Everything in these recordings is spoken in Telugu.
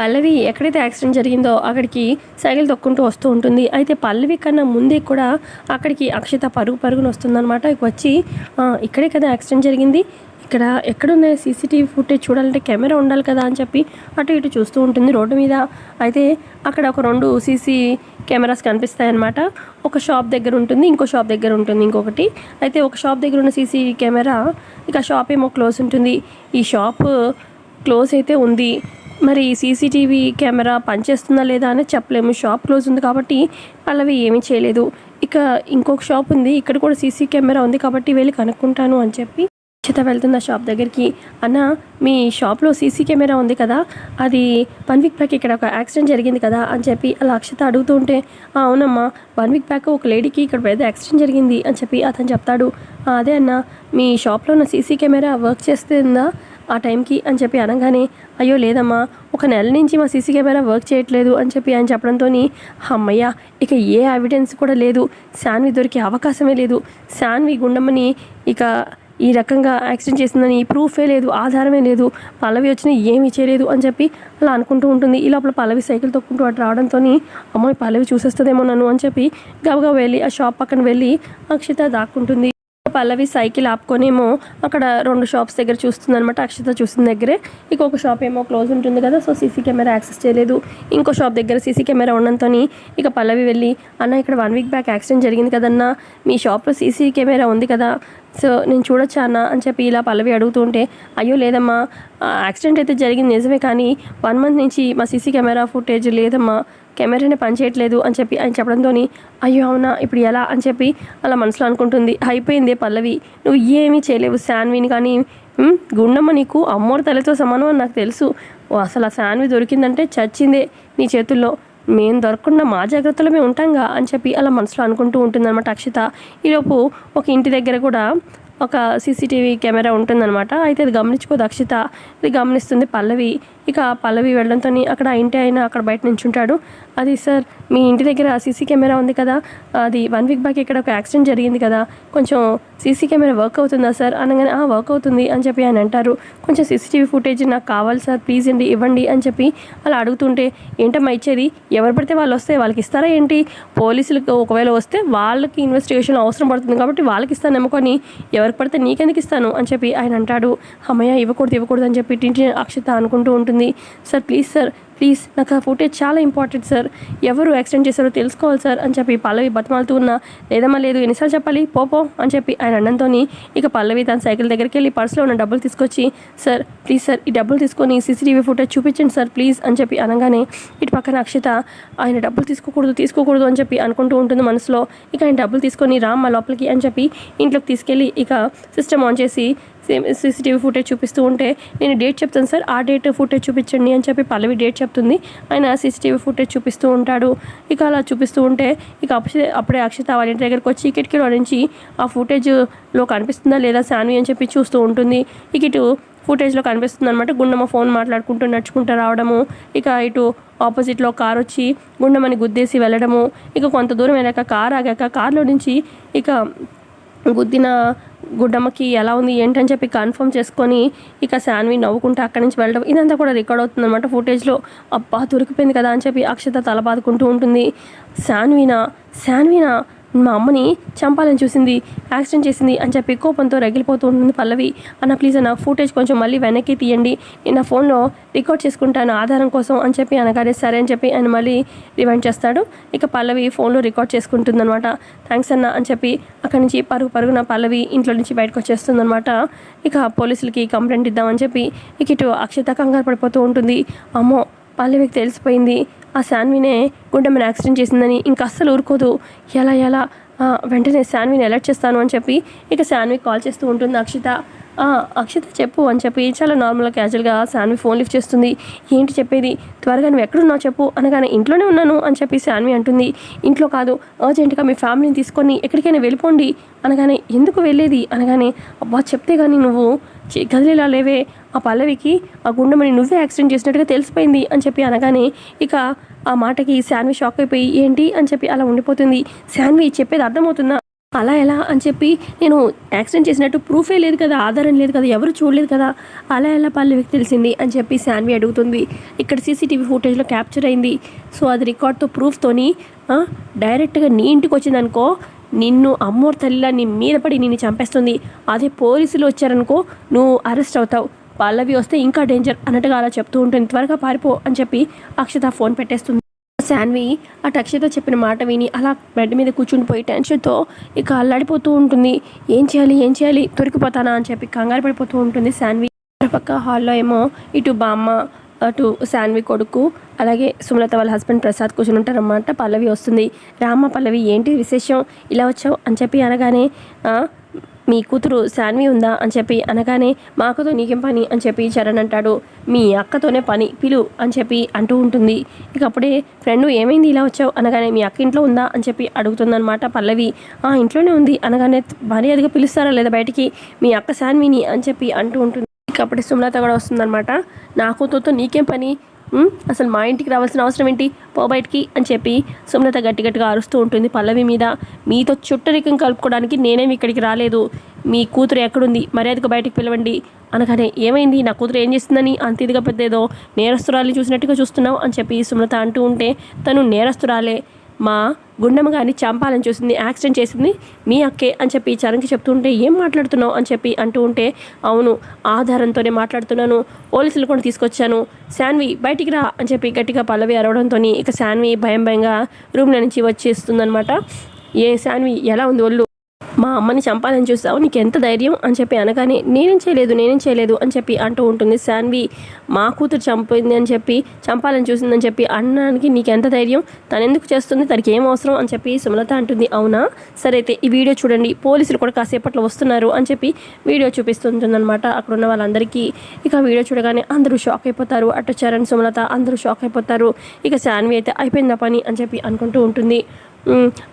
పల్లవి ఎక్కడైతే యాక్సిడెంట్ జరిగిందో అక్కడికి సైకిల్ తొక్కుంటూ వస్తూ ఉంటుంది. అయితే పల్లవి కన్నా ముందే కూడా అక్కడికి అక్షిత పరుగు పరుగున వస్తుందన్నమాట. వచ్చి ఇక్కడే కదా యాక్సిడెంట్ జరిగింది. ఇక్కడ ఎక్కడున్నాయి సీసీటీవీ ఫుటేజ్ చూడాలంటే కెమెరా ఉండాలి కదా అని చెప్పి అటు ఇటు చూస్తూ ఉంటుంది రోడ్డు మీద. అయితే అక్కడ ఒక రెండు సీసీ కెమెరాస్ కనిపిస్తాయన్నమాట. ఒక షాప్ దగ్గర ఉంటుంది ఇంకో షాప్ దగ్గర ఉంటుంది ఇంకొకటి. అయితే ఒక షాప్ దగ్గర ఉన్న సీసీ కెమెరా ఇక షాప్ ఏమో క్లోజ్ ఉంటుంది. ఈ షాప్ క్లోజ్ అయితే ఉంది. మరి సీసీటీవీ కెమెరా పనిచేస్తుందా లేదా అని చెప్పలేము. షాప్ క్లోజ్ ఉంది కాబట్టి పల్లవి ఏమీ చేయలేదు. ఇక ఇంకొక షాప్ ఉంది. ఇక్కడ కూడా సీసీ కెమెరా ఉంది కాబట్టి వెళ్ళి కనుక్కుంటాను అని చెప్పి అక్షిత వెళ్తుంది ఆ షాప్ దగ్గరికి. అన్న మీ షాప్లో సీసీ కెమెరా ఉంది కదా? అది వన్ వీక్ బ్యాక్ ఇక్కడ ఒక యాక్సిడెంట్ జరిగింది కదా? అని చెప్పి అలా అక్షిత అడుగుతూ ఉంటే అవునమ్మా వన్ వీక్ బ్యాక్ ఒక లేడీకి ఇక్కడ పెద్ద యాక్సిడెంట్ జరిగింది అని చెప్పి అతను చెప్తాడు. అదే అన్న మీ షాప్లో ఉన్న సీసీ కెమెరా వర్క్ చేస్తుందా? ఆ టైంకి అని చెప్పి అనగానే అయ్యో లేదమ్మా ఒక నెల నుంచి మా సీసీ కెమెరా వర్క్ చేయట్లేదు అని చెప్పి ఆయన చెప్పడంతో అమ్మయ్య ఇక ఏ ఎవిడెన్స్ కూడా లేదు. శాన్వి దొరికే అవకాశమే లేదు. శాన్వి గుండమ్మని ఇక ఈ రకంగా యాక్సిడెంట్ చేసిందని ప్రూఫే లేదు ఆధారమే లేదు. పల్లవి వచ్చినా ఏమీ చేయలేదు అని చెప్పి అలా అనుకుంటూ ఉంటుంది. ఈ లోపల పల్లవి సైకిల్ తొక్కుంటూ అటు రావడంతో అమ్మాయి పల్లవి చూసేస్తుందేమో నన్ను అని చెప్పి గబగబా వెళ్ళి ఆ షాప్ పక్కన వెళ్ళి అక్షిత దాక్కుంటుంది. పల్లవి సైకిల్ ఆపుకొనేమో అక్కడ రెండు షాప్స్ దగ్గర చూస్తుందనమాట అక్షిత చూసిన దగ్గరే. ఇంకొక షాప్ ఏమో క్లోజ్ ఉంటుంది కదా సో సీసీ కెమెరా యాక్సెస్ చేయలేదు. ఇంకో షాప్ దగ్గర సీసీ కెమెరా ఉండడంతో ఇక పల్లవి వెళ్ళి అన్న ఇక్కడ వన్ వీక్ బ్యాక్ యాక్సిడెంట్ జరిగింది కదన్నా మీ షాప్లో సీసీ కెమెరా ఉంది కదా సో నేను చూడొచ్చా అన్న? అని చెప్పి ఇలా పల్లవి అడుగుతుంటే అయ్యో లేదమ్మా యాక్సిడెంట్ అయితే జరిగింది నిజమే కానీ వన్ మంత్ నుంచి మా సీసీ కెమెరా ఫుటేజ్ లేదమ్మా కెమెరానే పనిచేయట్లేదు అని చెప్పి ఆయన చెప్పడంతో అయ్యో అవునా ఇప్పుడు ఎలా? అని చెప్పి అలా మనసులో అనుకుంటుంది. అయిపోయింది పల్లవి. నువ్వు ఏమీ చేయలేవు శాన్విని కానీ గుండమ్మ నీకు అమ్మోరు తల్లితో సమానం అని నాకు తెలుసు. ఓ, అసలు ఆ శాన్వి దొరికిందంటే చచ్చిందే నీ చేతుల్లో. మేము దొరకకుండా మా జాగ్రత్తలో మేము ఉంటాంగా? అని చెప్పి అలా మనసులో అనుకుంటూ ఉంటుందన్నమాట అక్షిత. ఈలోపు ఒక ఇంటి దగ్గర కూడా ఒక సీసీటీవీ కెమెరా ఉంటుందన్నమాట. అయితే అది గమనించుకోదు అక్షిత. ఇది గమనిస్తుంది పల్లవి. ఇక పల్లవి వెళ్ళడంతో అక్కడ ఇంటి ఆయన అక్కడ బయట నించుంటాడు. అది సార్ మీ ఇంటి దగ్గర సీసీ కెమెరా ఉంది కదా? అది వన్ వీక్ బ్యాక్ ఇక్కడ ఒక యాక్సిడెంట్ జరిగింది కదా? కొంచెం సీసీ కెమెరా వర్క్ అవుతుందా సార్? అనగానే ఆ వర్క్ అవుతుంది అని చెప్పి ఆయన అంటారు. కొంచెం సీసీటీవీ ఫుటేజ్ నాకు కావాలి సార్ ప్లీజ్ అండి ఇవ్వండి అని చెప్పి అలా అడుగుతుంటే ఏంటమ్మా ఇచ్చేది ఎవరు పడితే వాళ్ళు వస్తే వాళ్ళకి ఇస్తారా ఏంటి? పోలీసులకు ఒకవేళ వస్తే వాళ్ళకి ఇన్వెస్టిగేషన్ అవసరం పడుతుంది కాబట్టి వాళ్ళకి ఇస్తాను నమ్ముకొని ఎవరికి పడితే నీకెందుకు ఇస్తాను అని చెప్పి ఆయన అంటాడు. అమ్మయ్య ఇవ్వకూడదు ఇవ్వకూడదు అని చెప్పి టింటి అక్షిత అనుకుంటూ ఉంటుంది. సార్ ప్లీజ్ సార్ ప్లీజ్ నాకు ఆ ఫుటేజ్ చాలా ఇంపార్టెంట్ సార్. ఎవరు యాక్సిడెంట్ చేశారో తెలుసుకోవాలి సార్ అని చెప్పి పల్లవి బతిమాలుతూ ఉన్నా లేదమ్మా లేదు ఎన్నిసార్లు చెప్పాలి? పోపో అని చెప్పి ఆయన అన్నంతో ఇక పల్లవి తన సైకిల్ దగ్గరికి వెళ్ళి పర్సులో ఉన్న డబ్బులు తీసుకొచ్చి సార్ ప్లీజ్ సార్ ఈ డబ్బులు తీసుకొని సీసీటీవీ ఫుటేజ్ చూపించండి సార్ ప్లీజ్ అని చెప్పి అనగానే ఇటు పక్కన అక్షిత ఆయన డబ్బులు తీసుకోకూడదు తీసుకోకూడదు అని చెప్పి అనుకుంటూ ఉంటుంది మనసులో. ఇక ఆయన డబ్బులు తీసుకొని రామ్మ లోపలికి అని చెప్పి ఇంట్లోకి తీసుకెళ్ళి ఇక సిస్టమ్ ఆన్ చేసి సీసీటీవీ ఫుటేజ్ చూపిస్తూ ఉంటే నేను డేట్ చెప్తాను సార్ ఆ డేట్ ఫుటేజ్ చూపించండి అని చెప్పి పల్లవి డేట్ చెప్తుంది. ఆయన సీసీటీవీ ఫుటేజ్ చూపిస్తూ ఉంటాడు. ఇక అలా చూపిస్తూ ఉంటే ఇక అప్పుడే అప్పుడే అక్షిత వాళ్ళ ఇంటి దగ్గరికి వచ్చి కిటికీలో నుంచి ఆ ఫుటేజ్లో కనిపిస్తుందా లేదా శాన్వి అని చెప్పి చూస్తూ ఉంటుంది. ఇక ఇటు ఫుటేజ్లో కనిపిస్తుంది అనమాట గుండమ్మ ఫోన్ మాట్లాడుకుంటూ నడుచుకుంటూ రావడము. ఇక ఇటు ఆపోజిట్లో కార్ వచ్చి గుండమ్మని గుద్దేసి వెళ్ళడము. ఇక కొంత దూరం వెళ్ళాక కార్ ఆగాక కార్లో నుంచి ఇక గుద్దిన గుడ్డమ్మకి ఎలా ఉంది ఏంటని చెప్పి కన్ఫర్మ్ చేసుకొని ఇక శాన్వి నవ్వుకుంటూ అక్కడి నుంచి వెళ్ళడం. ఇదంతా కూడా రికార్డ్ అవుతుంది అనమాట ఫుటేజ్లో అబ్బా దొరికిపోయింది కదా అని చెప్పి అక్షత తల బాదుకుంటూ ఉంటుంది. శాన్వినా శాన్వినా మా అమ్మని చంపాలని చూసింది యాక్సిడెంట్ చేసింది అని చెప్పి కోపంతో రగిలిపోతూ ఉంటుంది పల్లవి. అన్న ప్లీజ్ అన్న ఫుటేజ్ కొంచెం మళ్ళీ వెనక్కి తీయండి. నేను నా ఫోన్లో రికార్డ్ చేసుకుంటాను ఆధారం కోసం అని చెప్పి అనగానే సరే అని చెప్పి ఆయన మళ్ళీ రివైండ్ చేస్తాడు. ఇక పల్లవి ఫోన్లో రికార్డ్ చేసుకుంటుందనమాట థ్యాంక్స్ అన్న అని చెప్పి అక్కడి నుంచి పరుగు పరుగున పల్లవి ఇంట్లో నుంచి బయటకు వచ్చేస్తుందనమాట ఇక పోలీసులకి కంప్లైంట్ ఇద్దామని చెప్పి ఇక ఇటు అక్షిత కంగారు పడిపోతూ ఉంటుంది. అమ్మో పల్లవికి తెలిసిపోయింది. ఆ శాన్వినే గుండెమ్మని యాక్సిడెంట్ చేసిందని ఇంకా అస్సలు ఊరుకోదు. ఎలా ఎలా? వెంటనే శాన్విని అలర్ట్ చేస్తాను అని చెప్పి ఇక శాన్వి కాల్ చేస్తూ ఉంటుంది అక్షిత. అక్షిత చెప్పు అని చెప్పి చాలా నార్మల్గా క్యాజువల్గా శాన్వి ఫోన్ లిఫ్ట్ చేస్తుంది. ఏంటి చెప్పేది? త్వరగా నువ్వు ఎక్కడున్నావు చెప్పు అనగానే ఇంట్లోనే ఉన్నాను అని చెప్పి శాన్వి అంటుంది. ఇంట్లో కాదు అర్జెంటుగా మీ ఫ్యామిలీని తీసుకొని ఎక్కడికైనా వెళ్ళిపోండి అనగానే ఎందుకు వెళ్ళేది? అనగానే అబ్బా చెప్తే కానీ నువ్వు గదిలేలా లేవే. ఆ పల్లవికి ఆ గుండెమని నువ్వే యాక్సిడెంట్ చేసినట్టుగా తెలిసిపోయింది అని చెప్పి అనగానే ఇక ఆ మాటకి శాన్వి షాక్ అయిపోయి ఏంటి? అని చెప్పి అలా ఉండిపోతుంది. శాన్వి చెప్పేది అర్థమవుతుందా? అలా ఎలా? అని చెప్పి నేను యాక్సిడెంట్ చేసినట్టు ప్రూఫే లేదు కదా ఆధారం లేదు కదా ఎవరు చూడలేదు కదా అలా ఎలా పల్లవికి తెలిసింది? అని చెప్పి శాన్వి అడుగుతుంది. ఇక్కడ సీసీటీవీ ఫుటేజ్లో క్యాప్చర్ అయింది. సో అది రికార్డ్తో ప్రూఫ్తోని డైరెక్ట్గా నీ ఇంటికి వచ్చిందనుకో నిన్ను అమ్మోర్ తల్లిలా నీ మీద పడి నిన్ను చంపేస్తుంది. అదే పోలీసులు వచ్చారనుకో నువ్వు అరెస్ట్ అవుతావు. పల్లవి వస్తే ఇంకా డేంజర్ అన్నట్టుగా అలా చెప్తూ ఉంటుంది త్వరగా పారిపో అని చెప్పి అక్షత ఫోన్ పెట్టేస్తుంది. శాన్వి అటు అక్షత చెప్పిన మాట విని అలా బెడ్ మీద కూర్చుని పోయి టెన్షన్తో ఇక అల్లాడిపోతూ ఉంటుంది. ఏం చేయాలి ఏం చేయాలి? దొరికిపోతానా అని చెప్పి కంగారు పడిపోతూ ఉంటుంది శాన్వి. పక్క హాల్లో ఏమో ఇటు బామ్మ అటు శాన్వి కొడుకు అలాగే సుమలత వాళ్ళ హస్బెండ్ ప్రసాద్ కూర్చుని ఉంటారన్నమాట. పల్లవి వస్తుంది. రామ పల్లవి ఏంటి విశేషం? ఇలా వచ్చావు? అని చెప్పి అనగానే మీ కూతురు శాన్వి ఉందా అని చెప్పి అనగానే మా అక్కతో నీకేం పని? అని చెప్పి చరణ్ అంటాడు. మీ అక్కతోనే పని పిలు అని చెప్పి అంటూ ఉంటుంది. ఇక అప్పుడే ఫ్రెండ్ ఏమైంది ఇలా వచ్చావు? అనగానే మీ అక్క ఇంట్లో ఉందా? అని చెప్పి అడుగుతుందనమాట పల్లవి. ఆ ఇంట్లోనే ఉంది అనగానే మర్యాదగా పిలుస్తారా లేదా బయటికి? మీ అక్క శాన్విని అని చెప్పి అంటూ ఉంటుంది. ఇక అప్పుడే సుమలత కూడా వస్తుందనమాట నా కూతురుతో నీకేం పని? అసలు మా ఇంటికి రావాల్సిన అవసరం ఏంటి? పో బయటికి అని చెప్పి సుమలత గట్టి గట్టిగా అరుస్తూ ఉంటుంది పల్లవి మీద. మీతో చుట్టరికం కలుపుకోవడానికి నేనేమి ఇక్కడికి రాలేదు. మీ కూతురు ఎక్కడుంది? మర్యాదకు బయటకు పిలవండి. అనగానే ఏమైంది? నా కూతురు ఏం చేస్తుందని అంత ఇదిగా పెద్ద ఏదో చూసినట్టుగా చూస్తున్నావు అని చెప్పి సుమలత అంటూ ఉంటే తను నేరస్తురాలే. మా గుండమ్మ గారిని చంపాలని చూసింది యాక్సిడెంట్ చేసింది. మీ అక్కే అని చెప్పి చరణ్కి చెప్తుంటే ఏం మాట్లాడుతున్నావు? అని చెప్పి అంటూ ఉంటే అవును ఆధారంతోనే మాట్లాడుతున్నాను. పోలీసులు కూడా తీసుకొచ్చాను. శాన్వి బయటికి రా అని చెప్పి గట్టిగా పల్లవి అరవడంతో ఇక శాన్వి భయం భయంగా రూమ్లో నుంచి వచ్చేస్తుందనమాట ఏ శాన్వి ఎలా ఉంది ఒళ్ళు? మా అమ్మని చంపాలని చూసావు నీకు ఎంత ధైర్యం అని చెప్పి అనగానే నేనేం చేయలేదు నేనేం చేయలేదు అని చెప్పి అంటూ ఉంటుంది. శాన్వి మా కూతురు చంపింది అని చెప్పి చంపాలని చూసిందని చెప్పి అన్నానికి నీకు ఎంత ధైర్యం? తను ఎందుకు చేస్తుంది? తనకి ఏం అవసరం? అని చెప్పి సుమలత అంటుంది. అవునా? సరే అయితే ఈ వీడియో చూడండి. పోలీసులు కూడా కాసేపట్లో వస్తున్నారు అని చెప్పి వీడియో చూపిస్తుంటుందన్నమాట అక్కడ ఉన్న వాళ్ళందరికీ. ఇక వీడియో చూడగానే అందరూ షాక్ అయిపోతారు. అటు చరణ్ సుమలత అందరూ షాక్ అయిపోతారు. ఇక శాన్వి అయితే అయిపోయిందా పని? అని చెప్పి అనుకుంటూ ఉంటుంది.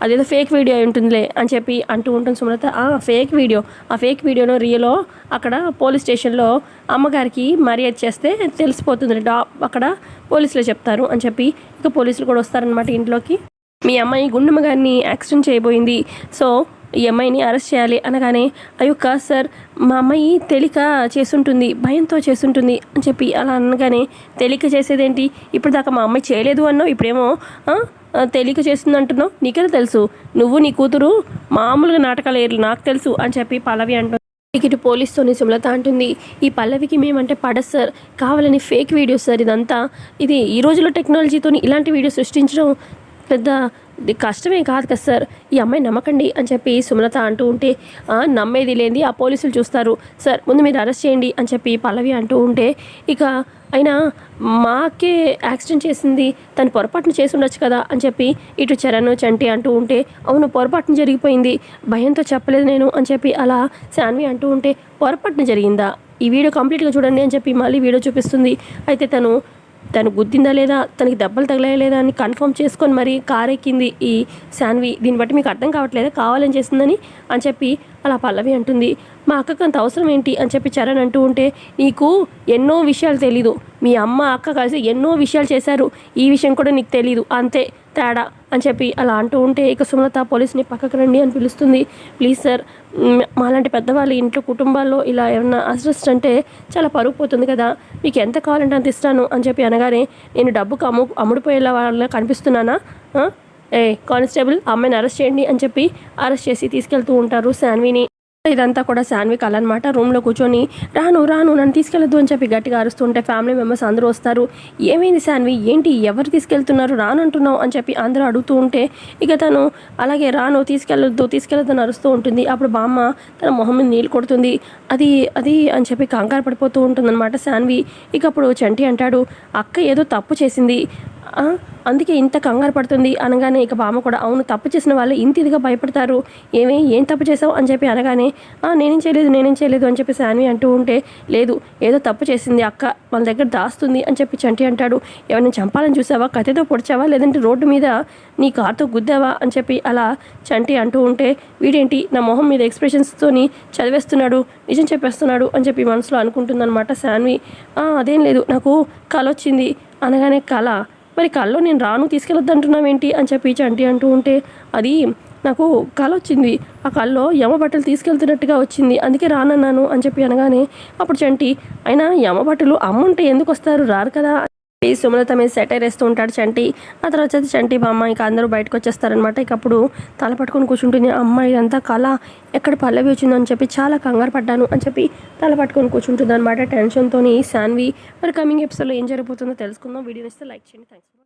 అదేదో ఫేక్ వీడియో ఉంటుందిలే అని చెప్పి అంటూ ఉంటుంది సుమలత. "ఆ, ఫేక్ వీడియో ఆ ఫేక్ వీడియోలో రియలో అక్కడ పోలీస్ స్టేషన్లో అమ్మగారికి మర్యాద చేస్తే తెలిసిపోతుంది డా అక్కడ పోలీసులు చెప్తారు అని చెప్పి ఇక పోలీసులు కూడా వస్తారనమాట ఇంట్లోకి. మీ అమ్మాయి గుండమ్మ గారిని యాక్సిడెంట్ చేయబోయింది. సో ఈ అమ్మాయిని అరెస్ట్ చేయాలి అనగానే అయ్యో కాదు సార్ మా అమ్మాయి తెలియక చేసుంటుంది భయంతో చేసుంటుంది అని చెప్పి అలా అనగానే తేలిక చేసేదేంటి? ఇప్పుడు దాకా మా అమ్మాయి చేయలేదు అన్నావు ఇప్పుడేమో తెలియక చేస్తుంది అంటున్నావు నీకెలా తెలుసు? నువ్వు నీ కూతురు మామూలుగా నాటకాలు ఏర్లు నాకు తెలుసు అని చెప్పి పల్లవి అంటుంది. ఇటు పోలీస్తోని సుమలత అంటుంది. ఈ పల్లవికి మేమంటే పడదు సార్. కావాలని ఫేక్ వీడియోస్ సార్ ఇదంతా. ఇది ఈ రోజుల్లో టెక్నాలజీతోని ఇలాంటి వీడియో సృష్టించడం పెద్ద కష్టమే కాదు కదా సార్. ఈ అమ్మాయి నమ్మకండి అని చెప్పి సుమలత అంటూ ఉంటే నమ్మేది లేనిది ఆ పోలీసులు చూస్తారు. సార్ ముందు మీరు అరెస్ట్ చేయండి అని చెప్పి పల్లవి అంటూ ఉంటే ఇక అయినా మాకే యాక్సిడెంట్ చేసింది తను పొరపాటున చేసి ఉండొచ్చు కదా అని చెప్పి ఇటు చరణ్ చంటి అంటూ ఉంటే అవును పొరపాటున జరిగిపోయింది. భయంతో చెప్పలేదు నేను అని చెప్పి అలా శాన్వి అంటూ ఉంటే పొరపాటున జరిగిందా? ఈ వీడియో కంప్లీట్గా చూడండి అని చెప్పి మళ్ళీ వీడియో చూపిస్తుంది. అయితే తను తను గుద్దిందా లేదా తనకి దెబ్బలు తగిలాయా లేదా అని కన్ఫర్మ్ చేసుకొని మరి కార్ ఎక్కింది ఈ శాన్వి. దీన్ని బట్టి మీకు అర్థం కావట్లేదా? కావాలని చేసిందని అని చెప్పి అలా పల్లవి అంటుంది. మా అక్కకు అంత అవసరం ఏంటి? అని చెప్పి చరణ్ అంటూ ఉంటే నీకు ఎన్నో విషయాలు తెలీదు. మీ అమ్మ అక్క కలిసి ఎన్నో విషయాలు చేశారు. ఈ విషయం కూడా నీకు తెలీదు. అంతే. తేడా అని చెప్పి అలా అంటూ ఉంటే ఇక సుమలత పోలీస్ని పక్కకు రండి అని పిలుస్తుంది. ప్లీజ్ సార్ మాలాంటి పెద్దవాళ్ళ ఇంట్లో కుటుంబాల్లో ఇలా ఏమన్నా అరెస్ట్ అంటే చాలా పరుగు పోతుంది కదా. మీకు ఎంత కావాలంటే అంత ఇస్తాను అని చెప్పి అనగానే నేను డబ్బుకు అమ్ము అమ్ముడుపోయేలా వాళ్ళ కనిపిస్తున్నానా? ఏ కానిస్టేబుల్ అమ్మాయిని అరెస్ట్ చేయండి అని చెప్పి అరెస్ట్ చేసి తీసుకెళ్తూ ఉంటారు శాన్విని. ఇదంతా కూడా శాన్వి కళ అనమాట రూమ్లో కూర్చొని రాను రాను నన్ను తీసుకెళ్ళొద్దు అని చెప్పి గట్టిగా అరుస్తుంటే ఫ్యామిలీ మెంబర్స్ అందరూ వస్తారు. ఏమైంది శాన్వి? ఏంటి? ఎవరు తీసుకెళ్తున్నారు? రాను అంటున్నావు అని చెప్పి అందరూ అడుగుతూ ఉంటే ఇక తను అలాగే రాను తీసుకెళ్ళొద్దు తీసుకెళ్ళొద్దు అని అరుస్తూ ఉంటుంది. అప్పుడు బామ్మ తన మొహం మీద నీళ్ళు కొడుతుంది. అది అది అని చెప్పి కంగారు పడిపోతూ ఉంటుందన్నమాట శాన్వి. ఇక అప్పుడు చంటి అంటాడు అక్క ఏదో తప్పు చేసింది. అందుకే ఇంత కంగారు పడుతుంది అనగానే ఇక బామ్మ కూడా అవును తప్పు చేసిన వాళ్ళు ఇంత ఇదిగా భయపడతారు. ఏమే ఏం తప్పు చేసావు? అని చెప్పి అనగానే నేనేం చేయలేదు నేనేం చేయలేదు అని చెప్పి శాన్వి అంటూ ఉంటే లేదు ఏదో తప్పు చేసింది అక్క వాళ్ళ దగ్గర దాస్తుంది అని చెప్పి చంటి అంటాడు. ఎవరిని చంపాలని చూసావా? కథతో పొడిచావా? లేదంటే రోడ్డు మీద నీ కార్తో గుద్దావా? అని చెప్పి అలా చంటి అంటూ ఉంటే వీడేంటి? నా మొహం మీద ఎక్స్ప్రెషన్స్తోని చదివేస్తున్నాడు నిజం చెప్పేస్తున్నాడు అని చెప్పి మనసులో అనుకుంటుందన్నమాట శాన్వి. అదేం లేదు నాకు కళ వచ్చింది అనగానే కళ మరి కల్లో నేను రాను తీసుకెళ్ళొద్దు అంటున్నావేంటి అని చెప్పి చంటి అంటూ ఉంటే అది నాకు కళ వచ్చింది ఆ కళ్ళలో యమ బట్టలు తీసుకెళ్తున్నట్టుగా వచ్చింది. అందుకే రానన్నాను అని చెప్పి అనగానే అప్పుడు చంటి అయినా యమ బట్టలు అమ్ముంటే ఎందుకు వస్తారు రారు కదా ఈ సుమలత మీద సెటైర్ వేస్తూ ఉంటాడు చంటి. ఆ తర్వాత వచ్చేది చంటి బామ్మ ఇక అందరూ బయటకు వచ్చేస్తారనమాట ఇక అప్పుడు తల పట్టుకొని కూర్చుంటుంది అమ్మ ఇదంతా కళ. ఎక్కడ పల్లవి వచ్చిందని చెప్పి చాలా కంగారు పడ్డాను అని చెప్పి తల పట్టుకొని కూర్చుంటుంది అనమాట టెన్షన్తో శాన్వి మరి కమింగ్ ఎపిసోడ్లో ఏం జరగబోతుందో తెలుసుకుందాం. వీడియో ఇస్తే లైక్ చేయండి. థ్యాంక్స్